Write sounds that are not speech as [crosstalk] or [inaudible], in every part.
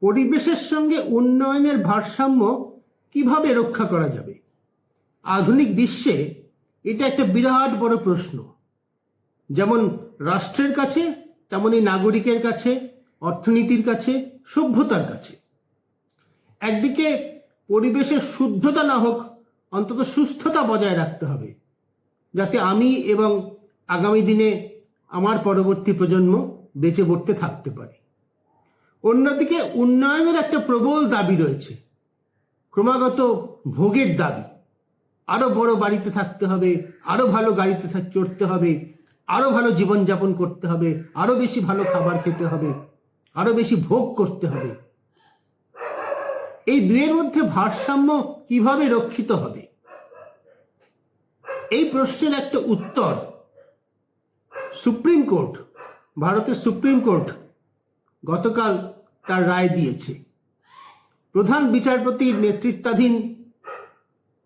পরিবেশের সঙ্গে উন্নয়নের ভারসাম্য কীভাবে রক্ষা করা যাবে? আধুনিক বিশ্বে এটা একটা বিরাট বড় প্রশ্ন। যেমন রাষ্ট্রের কাছে তেমনই নাগরিকের কাছে, অর্থনীতির কাছে, সভ্যতার কাছে। একদিকে পরিবেশের শুদ্ধতা না হোক, অন্তত সুস্থতা বজায় রাখতে হবে। যাতে আমি এবং আগামী দিনে আমার পরবর্তী প্রজন্ম বেঁচে পড়তে থাকতে পারে। অন্যদিকে উন্নয়নের একটা প্রবল দাবি রয়েছে। ক্রমাগত ভোগের দাবি। আরও বড় বাড়িতে থাকতে হবে, আরও ভালো গাড়িতে চড়তে হবে, আরও ভালো জীবনযাপন করতে হবে, আরও বেশি ভালো খাবার খেতে হবে, আরও বেশি ভোগ করতে হবে। এই দুয়ের মধ্যে ভারসাম্য কীভাবে রক্ষিত হবে? এই প্রশ্নের একটা উত্তর সুপ্রিম কোর্ট, ভারতের সুপ্রিম কোর্ট গতকাল তার রায় দিয়েছে। প্রধান বিচারপতির নেতৃত্বাধীন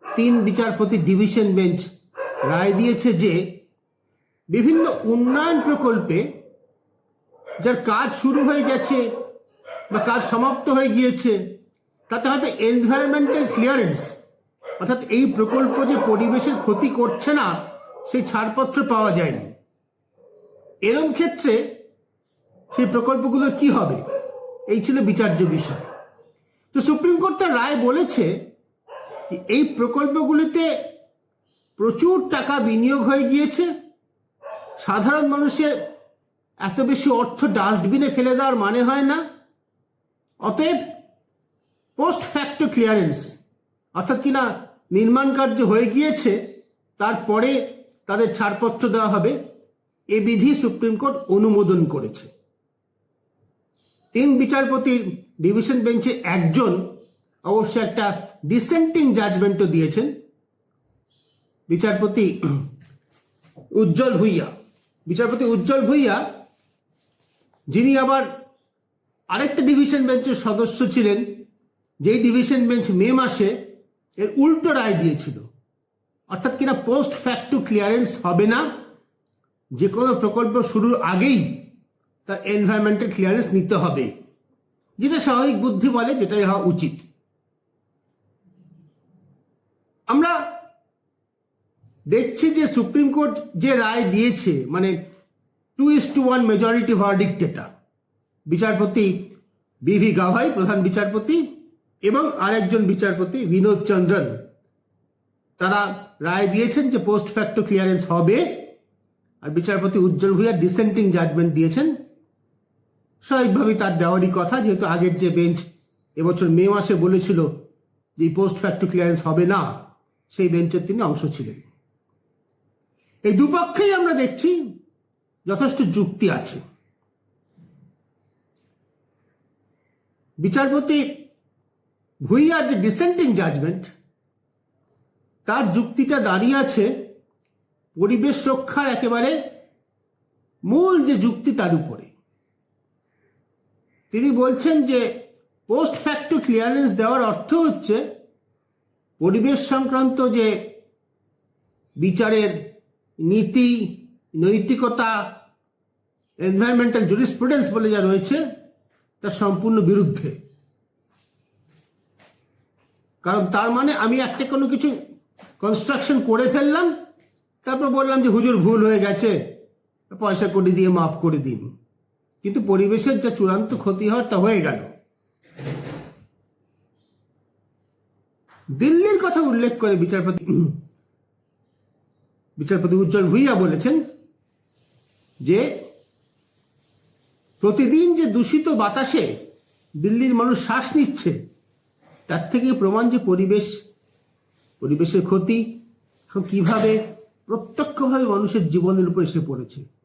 তিন বিচারপতি ডিভিশন বেঞ্চ রায় দিয়েছে যে, বিভিন্ন উন্নয়ন প্রকল্পে যার কাজ শুরু হয়ে গেছে বা কাজ সমাপ্ত হয়ে গিয়েছে, তাতে হয়তো এনভায়রনমেন্টাল ক্লিয়ারেন্স অর্থাৎ এই প্রকল্প যে পরিবেশের ক্ষতি করছে না, সেই ছাড়পত্র পাওয়া যায়নি। এরম ক্ষেত্রে সেই প্রকল্পগুলো কি হবে? এই ছিল বিচার্য বিষয়। তো সুপ্রিম কোর্ট তার রায় বলেছে এই প্রকল্পগুলিতে প্রচুর টাকা বিনিয়োগ হয়ে গিয়েছে। সাধারণ মানুষের এত বেশি অর্থ ডাস্টবিনে ফেলে দেওয়ার মানে হয় না। অতএব পোস্ট ফ্যাক্টো ক্লিয়ারেন্স, অর্থাৎ কিনা নির্মাণ কার্য হয়ে গিয়েছে, তারপরে তাদের ছাড়পত্র দেওয়া হবে, এ বিধি সুপ্রিম কোর্ট অনুমোদন করেছে। তিন বিচারপতির ডিভিশন বেঞ্চে একজন অবশ্য একটা ডিসেন্টিং জাজমেন্টও দিয়েছেন। বিচারপতি উজ্জ্বল ভুইয়া। বিচারপতি উজ্জ্বল ভুইয়া, যিনি আবার আরেকটা ডিভিশন বেঞ্চের সদস্য ছিলেন, যেই ডিভিশন বেঞ্চ মে মাসে এর উল্টো রায় দিয়েছিল। অর্থাৎ কিনা পোস্ট ফ্যাক্টু ক্লিয়ারেন্স হবে না, যে কোনো প্রকল্প শুরুর আগেই তার এনভায়রনমেন্টাল ক্লিয়ারেন্স নিতে হবে। যেটা স্বাভাবিক বুদ্ধি বলে, যেটাই হওয়া উচিত। আমরা দেখছি যে সুপ্রিম কোর্ট যে রায় দিয়েছে মানে two is to one majority verdict এটা, বিচারপতি বিভি গাভাই, প্রধান বিচারপতি, এবং আরেকজন বিচারপতি বিনোদ চন্দ্রন, তারা রায় দিয়েছেন যে পোস্ট ফ্যাক্টো ক্লিয়ারেন্স হবে, আর বিচারপতি উজ্জ্বল ভূঁইয়া ডিসেন্টিং জাজমেন্ট দিয়েছেন। স্বাভাবিকভাবেই তার দেওয়ারই কথা, যেহেতু আগের যে বেঞ্চ এবছর মে মাসে বলেছিল যে পোস্ট ফ্যাক্টো ক্লিয়ারেন্স হবে না, সেই বেঞ্চের তিনি অংশ ছিলেন। এই দুপক্ষেই আমরা দেখছি যথেষ্ট যুক্তি আছে। বিচারপতি ভুইয়ার যে ডিসেন্টিং জাজমেন্ট তার যুক্তিটা দাঁড়িয়ে আছে পরিবেশ রক্ষার একেবারে মূল যে যুক্তি তার উপরে। তিনি বলছেন যে পোস্ট ফ্যাক্টর ক্লিয়ারেন্স দেওয়ার অর্থ হচ্ছে পরিবেশ সংক্রান্ত যে বিচারের নীতি, নৈতিকতা এনভায়রনমেন্টাল জুরিসপ্রুডেন্স বলে যা রয়েছে তার সম্পূর্ণ বিরুদ্ধে। কারণ তার মানে আমি একটা কোনো কিছু কনস্ট্রাকশন করে ফেললাম, তারপর বললাম যে হুজুর ভুল হয়ে গেছে, পয়সা কোটি দিয়ে মাফ করে দিন। কিন্তু পরিবেশের যা চূড়ান্ত ক্ষতি হওয়ার তা হয়ে গেল। দিল্লির কথা উল্লেখ করে বিচারপতি [clears throat] বিচারপতি উজ্জ্বল ভুইয়া বলেছেন যে, প্রতিদিন যে দূষিত বাতাসে দিল্লির মানুষ শ্বাস নিচ্ছে, তার থেকে প্রমাণ যে পরিবেশ, পরিবেশের ক্ষতি, এখন কীভাবে প্রত্যক্ষভাবে মানুষের জীবনের উপর এসে পড়েছে।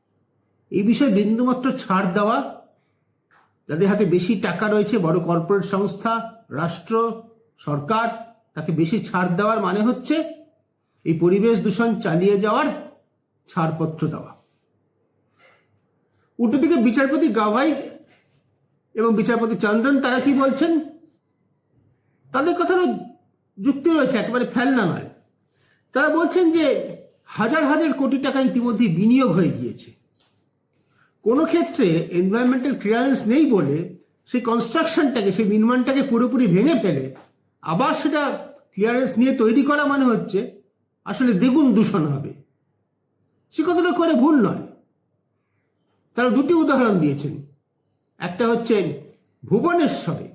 এই বিষয়ে বিন্দুমাত্র ছাড় দেওয়া, যাদের হাতে বেশি টাকা রয়েছে, বড় কর্পোরেট সংস্থা, রাষ্ট্র, সরকার, তাকে বেশি ছাড় দেওয়ার মানে হচ্ছে এই পরিবেশ দূষণ চালিয়ে যাওয়ার ছাড়পত্র দেওয়া। উল্টো দিকে বিচারপতি গাভাই এবং বিচারপতি চন্দ্রন তারা কি বলছেন? তাদের কথারও যুক্তি রয়েছে, একেবারে ফেলনা নয়। তারা বলছেন যে হাজার হাজার কোটি টাকা ইতিমধ্যে বিনিয়োগ হয়ে গিয়েছে। কোনো ক্ষেত্রে এনভায়রনমেন্টাল ক্লিয়ারেন্স নেই বলে সেই কনস্ট্রাকশনটাকে সেই নির্মাণটাকে পুরোপুরি ভেঙে ফেলে, আবার সেটা ক্লিয়ারেন্স নিয়ে তৈরি করা মানে হচ্ছে আসলে দ্বিগুণ দূষণ হবে। সে কথাটা করে ভুল নয়। তারা দুটি উদাহরণ দিয়েছেন। একটা হচ্ছে ভুবনেশ্বরে।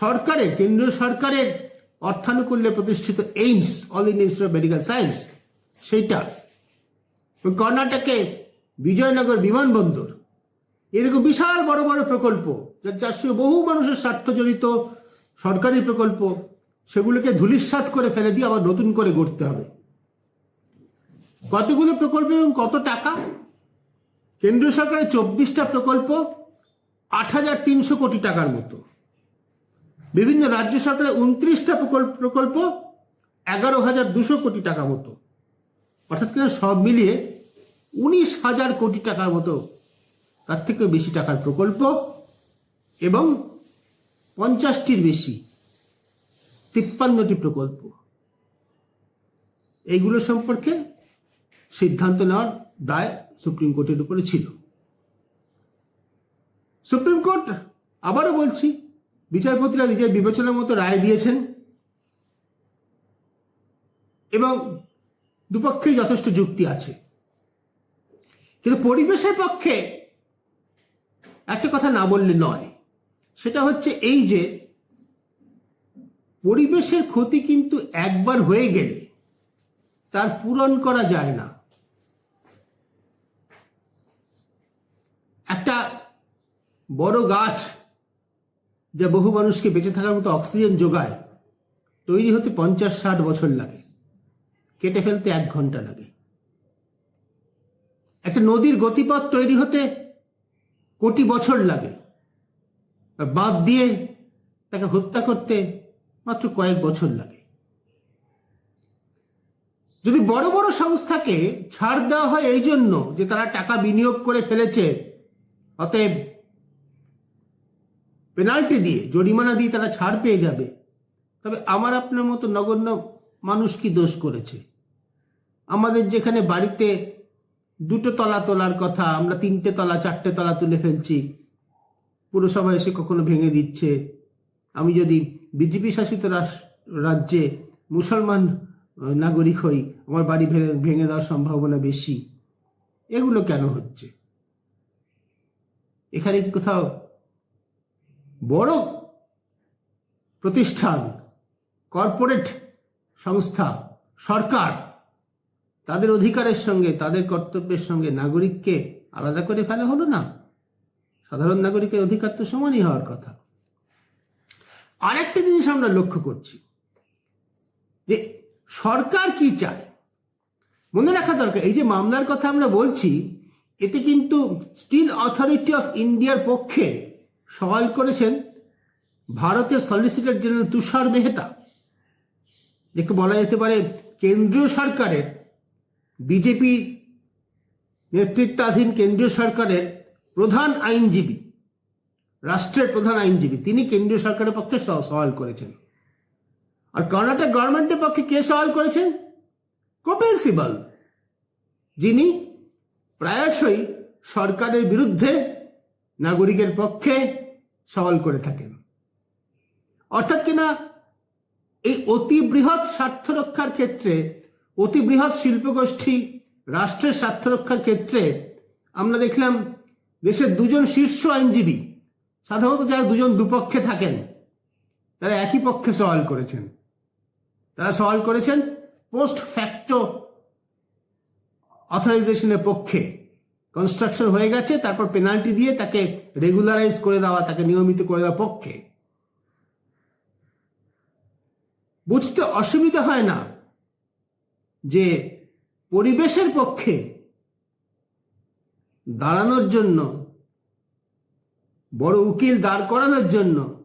সরকারের, কেন্দ্রীয় সরকারের অর্থানুকূল্যে প্রতিষ্ঠিত AIIMS all India institute of medical science সেইটা। কর্ণাটকে বিজয়নগর বিমানবন্দর। এরকম বিশাল বড় বড় প্রকল্প, যার যার সঙ্গে বহু মানুষের স্বার্থ জড়িত সরকারি প্রকল্প, সেগুলোকে ধুলিস্বাত করে ফেলে দিয়ে আবার নতুন করে গড়তে হবে। কতগুলো প্রকল্প এবং কত টাকা? কেন্দ্রীয় সরকারের চব্বিশটা প্রকল্প, আট হাজার তিনশো কোটি টাকার মতো। বিভিন্ন রাজ্য সরকারের উনত্রিশটা প্রকল্প প্রকল্প, এগারো হাজার দুশো কোটি টাকা মতো। অর্থাৎ সব মিলিয়ে উনিশ হাজার কোটি টাকার মতো, তার থেকে বেশি টাকার প্রকল্প এবং পঞ্চাশটির বেশি, তিপ্পান্নটি প্রকল্প। এইগুলো সম্পর্কে সিদ্ধান্ত নেওয়ার দায় সুপ্রিম কোর্টের উপরে ছিল। সুপ্রিম কোর্ট আবারও বলছি, বিচারপতিরা নিজের বিবেচনার মতো রায় দিয়েছেন এবং দুপক্ষেই যথেষ্ট যুক্তি আছে। কিন্তু পরিবেশের পক্ষে একটা কথা না বললে নয়। সেটা হচ্ছে এই যে পরিবেশের ক্ষতি কিন্তু একবার হয়ে গেলে তার পূরণ করা যায় না। একটা বড় গাছ যা বহু মানুষকে বেঁচে থাকার মতো অক্সিজেন যোগায়, তৈরি হতে পঞ্চাশ ষাট বছর লাগে। কেটে ফেলতে এক ঘণ্টা লাগে। একটা নদীর গতিপথ তৈরি হতে কোটি বছর লাগে। বাঁধ দিয়ে তাকে হত্যা করতে মাত্র কয়েক বছর লাগে। যদি বড় বড় সংস্থাকে ছাড় দেওয়া হয় এই জন্য যে তারা টাকা বিনিয়োগ করে ফেলেছে, অতএব পেনাল্টি দিয়ে, জরিমানা দিয়ে তারা ছাড় পেয়ে যাবে, তবে আমার আপনার মতো নগণ্য মানুষ কি দোষ করেছে? আমাদের যেখানে বাড়িতে দুটো তলা তোলার কথা, আমরা তিনটে তলা, চারটে তলা তুলে ফেলছি। পুরসভা এসে কখনো ভেঙে দিচ্ছে। আমি যদি বিজেপি শাসিত রাজ্যে মুসলমান নাগরিক হই, আমার বাড়ি ভেঙে ভেঙে দেওয়ার সম্ভাবনা বেশি। এগুলো কেন হচ্ছে? এখানে কোথাও বড় প্রতিষ্ঠান, কর্পোরেট সংস্থা, সরকার তাদের অধিকারের সঙ্গে, তাদের কর্তব্যের সঙ্গে নাগরিককে আলাদা করে ফেলা হলো না। সাধারণ নাগরিকের অধিকার তো সমানই হওয়ার কথা। আরেকটা জিনিস আমরা লক্ষ্য করছি, যে সরকার কি চায়? মনে রাখা দরকার, এই যে মামলার কথা আমরা বলছি, এতে কিন্তু স্টিল অথরিটি অফ ইন্ডিয়ার পক্ষে সওয়াল করেছেন ভারতের সলিসিটর জেনারেল তুষার মেহতা। যাকে বলা যেতে পারে কেন্দ্রীয় সরকারের বিজেপি নেতৃত্বাধীন কেন্দ্রীয় সরকারের প্রধান আইনজীবী, রাষ্ট্রের প্রধান আইনজীবী, তিনি কেন্দ্রীয় সরকারের পক্ষে সওয়াল করেছেন। আর কর্ণাটক গভর্নমেন্টের পক্ষে কে সওয়াল করেছেন? কপিল সিবাল। যিনি প্রায়শই সরকারের বিরুদ্ধে নাগরিকের পক্ষে সওয়াল করে থাকেন। অর্থাৎ কিনা এই অতি বৃহৎ স্বার্থ রক্ষার ক্ষেত্রে অতি বৃহৎ শিল্পগোষ্ঠী রাষ্ট্রের স্বার্থ রক্ষার ক্ষেত্রে আমরা দেখলাম দেশের দুজন শীর্ষ আইনজীবী, সাধারণত যারা দুজন দুপক্ষে থাকেন, তারা একই পক্ষে সওয়াল করেছেন। তারা সওয়াল করেছেন পোস্ট ফ্যাক্টো অথরাইজেশনের পক্ষে। কনস্ট্রাকশন হয়ে গেছে, তারপর পেনাল্টি দিয়ে তাকে রেগুলারাইজ করে দেওয়া, তাকে নিয়মিত করে দেওয়া পক্ষে। বুঝতে অসুবিধা হয় না যে পরিবেশের পক্ষে দাঁড়ানোর জন্য, বড় উকিল দাঁড় করানোর জন্য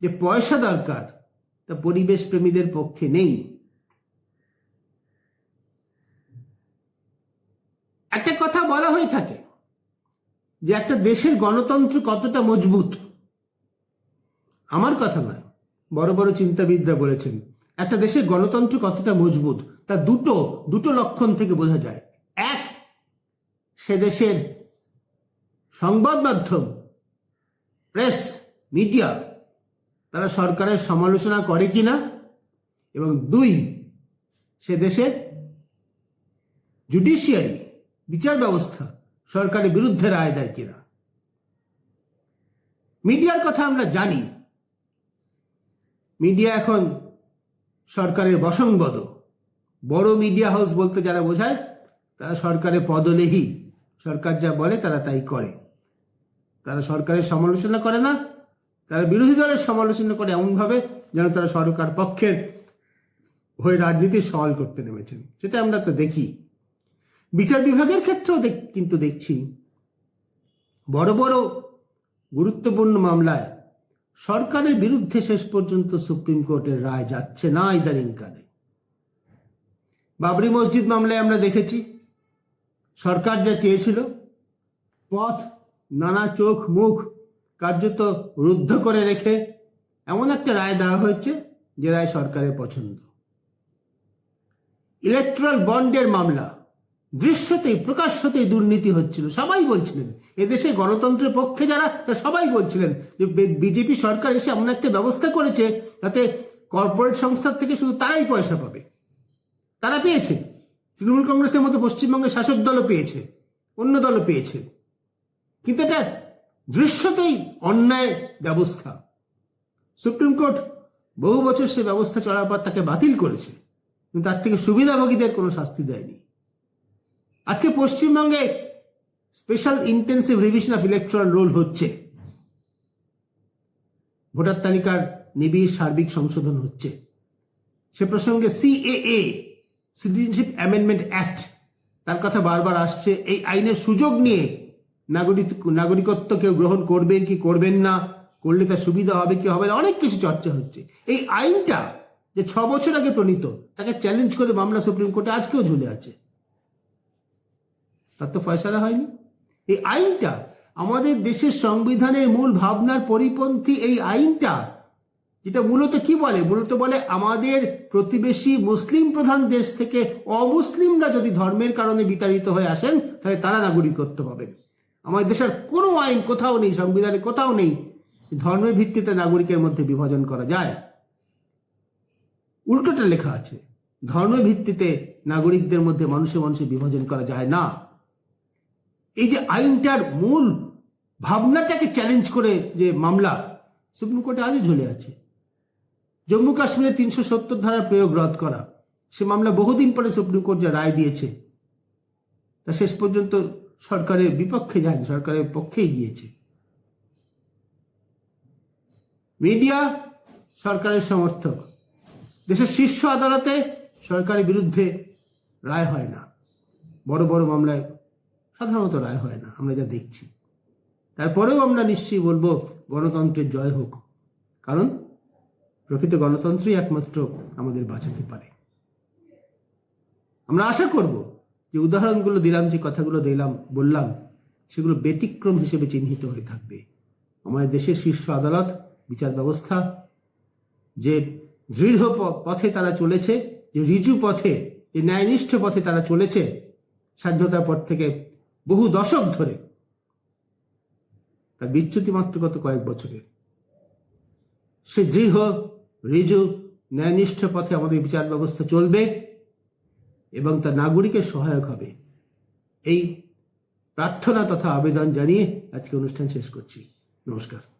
যে পয়সা দরকার, তা পরিবেশ প্রেমীদের পক্ষে নেই। একটা কথা বলা হয়ে থাকে যে একটা দেশের গণতন্ত্র কতটা মজবুত। আমার কথা নয়, বড় বড় চিন্তাবিদরা বলেছেন, একটা দেশের গণতন্ত্র কতটা মজবুত। তা দুটো দুটো লক্ষণ থেকে বোঝা যায়। এক, সে দেশের সংবাদ মাধ্যম, প্রেস, মিডিয়া, তারা সরকারের সমালোচনা করে কিনা? এবং দুই, সে দেশে জুডিশিয়ারি বিচার ব্যবস্থা, সরকারের বিরুদ্ধে রায় দেয় কিনা? মিডিয়ার কথা আমরা জানি। মিডিয়া এখন সরকারের বসংবদ বড় মিডিয়া হাউস বলতে যারা বোঝায়, তারা সরকারের পদলেহি। সরকার যা বলে, তারা তাই করে। তারা সরকারের সমালোচনা করে না, তারা বিরোধী দলের সমালোচনা করে। এমনভাবে যেন তারা সরকার পক্ষের হয়ে রাজনীতির সওয়াল করতে নেমেছেন। সেটা আমরা তো দেখি। বিচার বিভাগের ক্ষেত্রেও কিন্তু দেখছি। বড় বড় গুরুত্বপূর্ণ মামলায় সরকারের বিরুদ্ধে শেষ পর্যন্ত সুপ্রিম কোর্টের রায় যাচ্ছে না ইদানিংকালে বাবরি মসজিদ মামলায় আমরা দেখেছি। সরকার যা চেয়েছিল, পথ, নানা চোখ, মুখ কার্যত রুদ্ধ করে রেখে এমন একটা রায় দেওয়া হয়েছে যে রায় সরকারের পছন্দ। ইলেকট্রাল বন্ডের মামলা দৃশ্যতেই, প্রকাশ্যতেই দুর্নীতি হচ্ছিল। সবাই বলছিলেন, এদেশে গণতন্ত্রের পক্ষে যারা তারা সবাই বলছিলেন যে বিজেপি সরকার এসে এমন একটা ব্যবস্থা করেছে যাতে কর্পোরেট সংস্থার থেকে শুধু তারাই পয়সা পাবে। তারা পেয়েছে। তৃণমূল কংগ্রেসের মতো পশ্চিমবঙ্গের শাসক দলও পেয়েছে, অন্য দলও পেয়েছে। কিন্তু এটা দৃশ্যতেই অন্যায় ব্যবস্থা। সুপ্রিম কোর্ট বহু বছর সে ব্যবস্থা চলার পর তাকে বাতিল করেছে, কিন্তু তার থেকে সুবিধাভোগীদের কোনো শাস্তি দেয়নি। আজকে পশ্চিমবঙ্গে special intensive revision of electoral roll হচ্ছে। ভোটার তালিকার নিবিড় সার্বিক সংশোধন হচ্ছে। সে প্রসঙ্গে সিএএ সিটিজেনশিপ অ্যামেন্ডমেন্ট অ্যাক্ট তার কথা বারবার আসছে। এই আইনের সুযোগ নিয়ে নাগরিক, নাগরিকত্ব কেউ গ্রহণ করবেন কি করবেন না, করলে তার সুবিধা হবে কি হবে না, অনেক কিছু চর্চা হচ্ছে। এই আইনটা যে ছ বছর আগে প্রণীত, তাকে চ্যালেঞ্জ করে মামলা সুপ্রিম কোর্টে আজকেও ঝুলে আছে। তার তো ফয়সালা হয়নি। এই আইনটা আমাদের দেশের সংবিধানের মূল ভাবনার পরিপন্থী এই আইনটা যেটা মূলত কি বলে? মূলত বলে আমাদের প্রতিবেশী মুসলিম প্রধান দেশ থেকে অমুসলিমরা যদি ধর্মের কারণে বিতাড়িত হয়ে আসেন, তাহলে তারা নাগরিকত্ব পাবে। আমাদের দেশের কোনো আইন কোথাও নেই, সংবিধানে কোথাও নেই, ধর্মের ভিত্তিতে নাগরিকের মধ্যে বিভাজন করা যায়। উল্টোটা লেখা আছে, ধর্মের ভিত্তিতে নাগরিকদের মধ্যে মানুষে মানুষে বিভাজন করা যায় না। এই যে আইনটার মূল ভাবনাটাকে চ্যালেঞ্জ করে যে মামলা, সুপ্রিম কোর্টে আজও ঝুলে আছে। জম্মু কাশ্মীরে তিনশো সত্তর ধারার প্রয়োগ রদ করা, সে মামলা বহুদিন পরে সুপ্রিম কোর্ট যে রায় দিয়েছে, তা শেষ পর্যন্ত সরকারের বিপক্ষে যায়নি, সরকারের পক্ষেই গিয়েছে। মিডিয়া সরকারের সমর্থক। দেশের শীর্ষ আদালতে সরকারের বিরুদ্ধে রায় হয় না। বড় বড় মামলায় সাধারণত রায় হয় না, আমরা যা দেখছি। তারপরেও আমরা নিশ্চয়ই বলব, গণতন্ত্রের জয় হোক। কারণ প্রকৃত গণতন্ত্রই একমাত্র আমাদের বাঁচাতে পারে। আমরা আশা করব যে উদাহরণগুলো দিলাম, যে কথাগুলো দিলাম, বললাম, সেগুলো ব্যতিক্রম হিসেবে চিহ্নিত হয়ে থাকবে। আমাদের দেশের শীর্ষ আদালত, বিচার ব্যবস্থা, যে দৃঢ় পথে তারা চলেছে, যে রিজু পথে, যে ন্যায়নিষ্ঠ পথে তারা চলেছে, স্বাধীনতার পর থেকে বহু দশক ধরে, তার বিচ্যুতি মাত্র গত কয়েক বছরের। সে দৃঢ় রিজু ন্যায়নিষ্ঠ পথে আমাদের বিচার ব্যবস্থা চলবে এবং তার নাগরিকের সহায়ক হবে। এই প্রার্থনা তথা আবেদন জানিয়ে আজকে অনুষ্ঠান শেষ করছি। নমস্কার।